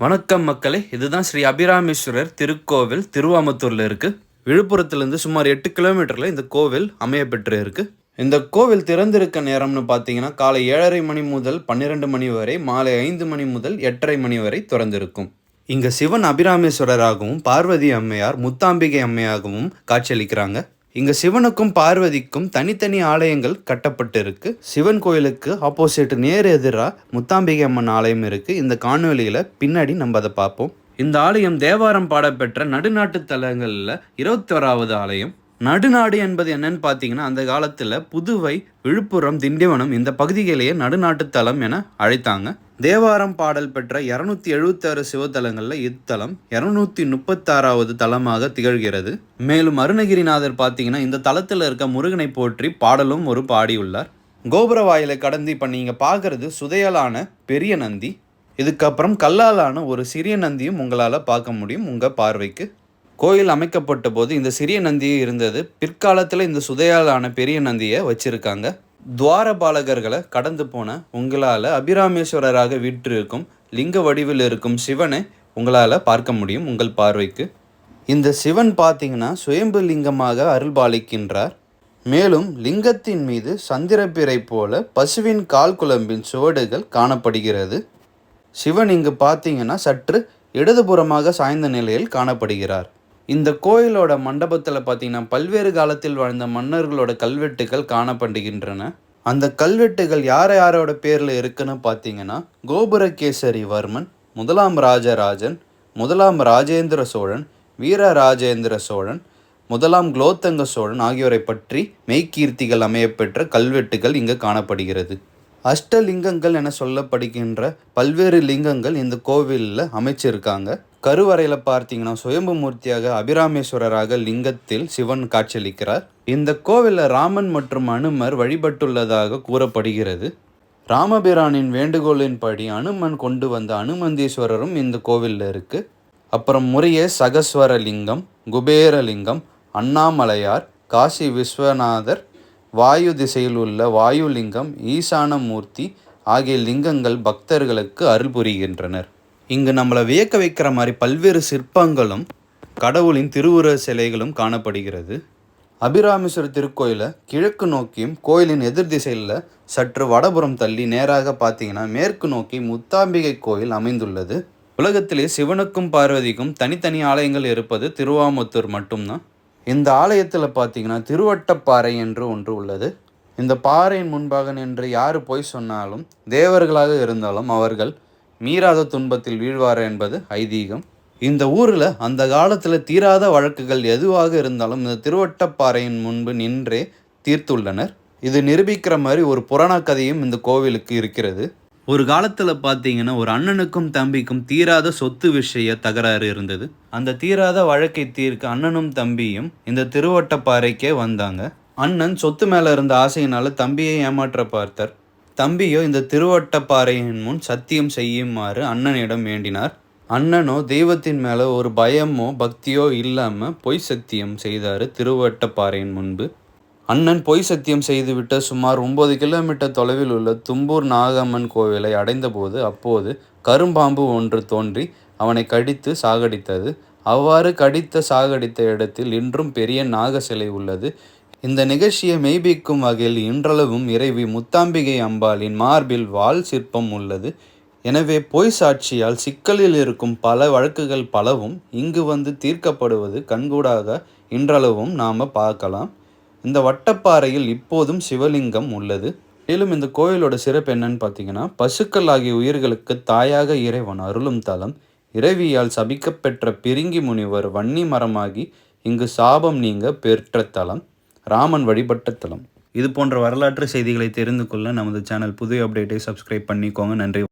வணக்கம் மக்களே இதுதான் ஸ்ரீ அபிராமேஸ்வரர் திருக்கோவில் திருவாமத்தூரில் இருக்குது விழுப்புரத்துலேருந்து சுமார் எட்டு கிலோமீட்டரில் இந்த கோவில் அமைய பெற்று இந்த கோவில் திறந்திருக்க நேரம்னு பார்த்தீங்கன்னா காலை ஏழரை மணி முதல் பன்னிரெண்டு மணி வரை மாலை ஐந்து மணி முதல் எட்டரை மணி வரை திறந்திருக்கும். இங்கே சிவன் அபிராமேஸ்வரராகவும் பார்வதி அம்மையார் முத்தாம்பிகை அம்மையாகவும் காட்சியளிக்கிறாங்க. இங்கே சிவனுக்கும் பார்வதிக்கும் தனித்தனி ஆலயங்கள் கட்டப்பட்டிருக்கு. சிவன் கோயிலுக்கு ஆப்போசிட் நேர் எதிராக முத்தாம்பிகை அம்மன் ஆலயம் இருக்குது இந்த காணொலியில் பின்னாடி நம்ம அதை பார்ப்போம். இந்த ஆலயம் தேவாரம் பாடப்பெற்ற நடுநாட்டு தலங்களில் இருபத்தோராவது ஆலயம். நடுநாடு என்பது என்னன்னு பார்த்தீங்கன்னா அந்த காலத்தில் புதுவை விழுப்புரம் திண்டிவனம் இந்த பகுதிகளையே நடுநாட்டு தலம் என அழைத்தாங்க. தேவாரம் பாடல் பெற்ற இரநூத்தி எழுபத்தாறு சிவத்தலங்களில் இத்தலம் இரநூத்தி முப்பத்தாறாவது தலமாக திகழ்கிறது. மேலும் அருணகிரிநாதர் பார்த்தீங்கன்னா இந்த தலத்தில் இருக்க முருகனை போற்றி பாடலும் ஒரு பாடியுள்ளார். கோபுர வாயிலை கடந்து இப்போ நீங்கள் பார்க்குறது சுதையலான பெரிய நந்தி. இதுக்கப்புறம் கல்லாலான ஒரு சிறிய நந்தியும் உங்களால் பார்க்க முடியும் உங்கள் பார்வைக்கு. கோயில் அமைக்கப்பட்ட போது இந்த சிறிய நந்தியே இருந்தது. பிற்காலத்தில் இந்த சுதையாலான பெரிய நந்தியை வச்சுருக்காங்க. துவாரபாலகர்களை கடந்து போன உங்களால் அபிராமேஸ்வரராக வீற்றிருக்கும் லிங்க வடிவில் இருக்கும் சிவனை உங்களால் பார்க்க முடியும் உங்கள் பார்வைக்கு. இந்த சிவன் பார்த்தீங்கன்னா சுயம்பு லிங்கமாக அருள்பாலிக்கின்றார். மேலும் லிங்கத்தின் மீது சந்திரப்பிறை போல பசுவின் கால் குழம்பின் சுவடுகள் காணப்படுகிறது. சிவன் இங்கு பார்த்தீங்கன்னா சற்று இடதுபுறமாக சாய்ந்த நிலையில் காணப்படுகிறார். இந்த கோயிலோட மண்டபத்தில் பார்த்தீங்கன்னா பல்வேறு காலத்தில் வாழ்ந்த மன்னர்களோட கல்வெட்டுகள் காணப்படுகின்றன. அந்த கல்வெட்டுகள் யார் யாரோட பேரில் இருக்குன்னு பார்த்தீங்கன்னா கோபுரகேசரி வர்மன் முதலாம் ராஜராஜன் முதலாம் ராஜேந்திர சோழன் வீர ராஜேந்திர சோழன் முதலாம் குலோத்தங்க சோழன் ஆகியோரை பற்றி மெய்கீர்த்திகள் அமையப்பெற்ற கல்வெட்டுகள் இங்கு காணப்படுகிறது. அஷ்டலிங்கங்கள் என சொல்லப்படுகின்ற பல்வேறு லிங்கங்கள் இந்த கோவிலில் அமைச்சிருக்காங்க. கருவறையில் பார்த்தீங்கன்னா சுயம்பு மூர்த்தியாக அபிராமேஸ்வரராக லிங்கத்தில் சிவன் காட்சியளிக்கிறார். இந்த கோவிலில் ராமன் மற்றும் அனுமர் வழிபட்டுள்ளதாக கூறப்படுகிறது. ராமபிரானின் வேண்டுகோளின்படி அனுமன் கொண்டு வந்த அனுமந்தீஸ்வரரும் இந்த கோவிலில் இருக்குது அப்புறம் முறையே சகஸ்வர லிங்கம் குபேரலிங்கம் அண்ணாமலையார் காசி விஸ்வநாதர் வாயு திசையில் உள்ள வாயுலிங்கம் ஈசான மூர்த்தி ஆகிய லிங்கங்கள் பக்தர்களுக்கு அருள் புரிகின்றனர். இங்கு நம்மளை வியக்க வைக்கிற மாதிரி பல்வேறு சிற்பங்களும் கடவுளின் திருவுருவ சிலைகளும் காணப்படுகிறது. அபிராமேஸ்வரர் திருக்கோயிலை கிழக்கு நோக்கியும் கோயிலின் எதிர் திசையில் சற்று வடபுறம் தள்ளி நேராக பார்த்தீங்கன்னா மேற்கு நோக்கி முத்தாம்பிகை கோயில் அமைந்துள்ளது. உலகத்திலே சிவனுக்கும் பார்வதிக்கும் தனித்தனி ஆலயங்கள் இருப்பது திருவாமுத்தூர் மட்டும்தான். இந்த ஆலயத்தில் பார்த்தீங்கன்னா திருவட்டப்பாறை என்று ஒன்று உள்ளது. இந்த பாறையின் முன்பாக நின்று யார் போய் சொன்னாலும் தேவர்களாக இருந்தாலும் அவர்கள் மீறாத துன்பத்தில் வீழ்வார் என்பது ஐதீகம். இந்த ஊரில் அந்த காலத்தில் தீராத வழக்குகள் எதுவாக இருந்தாலும் இந்த திருவட்டப்பாறையின் முன்பு நின்றே தீர்த்துள்ளனர். இது நிரூபிக்கிற மாதிரி ஒரு புராண கதையும் இந்த கோவிலுக்கு இருக்கிறது. ஒரு காலத்தில் பார்த்தீங்கன்னா ஒரு அண்ணனுக்கும் தம்பிக்கும் தீராத சொத்து விஷய தகராறு இருந்தது. அந்த தீராத வழக்கை தீர்க்க அண்ணனும் தம்பியும் இந்த திருவட்டப்பாறைக்கே வந்தாங்க. அண்ணன் சொத்து மேலே இருந்த ஆசையினால தம்பியை ஏமாற்ற பார்த்தார். தம்பியோ இந்த திருவட்டப்பாறையின் முன் சத்தியம் செய்யுமாறு அண்ணனிடம் வேண்டினார். அண்ணனோ தெய்வத்தின் மேலே ஒரு பயமோ பக்தியோ இல்லாமல் பொய் சத்தியம் செய்தார் திருவட்டப்பாறையின் முன்பு. அண்ணன் பொய் சத்தியம் செய்துவிட்ட சுமார் ஒன்பது கிலோமீட்டர் தொலைவில் உள்ள தும்பூர் நாகம்மன் கோவிலை அடைந்தபோது அப்போது கரும்பாம்பு ஒன்று தோன்றி அவனை கடித்து சாகடித்தது. அவ்வாறு கடித்த சாகடித்த இடத்தில் இன்றும் பெரிய நாக சிலை உள்ளது. இந்த நிகழ்ச்சியை மெய்ப்பிக்கும் வகையில் இன்றளவும் இறைவி முத்தாம்பிகை அம்பாளின் மார்பில் வால் சிற்பம் உள்ளது. எனவே பொய் சாட்சியால் சிக்கலில் இருக்கும் பல வழக்குகள் பலவும் இங்கு வந்து தீர்க்கப்படுவது கண்கூடாக இன்றளவும் நாம் பார்க்கலாம். இந்த வட்டப்பாறையில் இப்போதும் சிவலிங்கம் உள்ளது. மேலும் இந்த கோயிலோட சிறப்பு என்னன்னு பார்த்தீங்கன்னா பசுக்கள் ஆகிய உயிர்களுக்கு தாயாக இறைவன் அருளும் தலம் இறைவியால் சபிக்கப்பெற்ற பிரிங்கி முனிவர் வன்னி மரமாகி இங்கு சாபம் நீங்க பெற்ற தலம். ராமன் வழிபட்ட தலம். இது போன்ற வரலாற்று செய்திகளை தெரிந்து கொள்ள நமது சேனல் புதிய அப்டேட்டை சப்ஸ்கிரைப் பண்ணிக்கோங்க. நன்றி.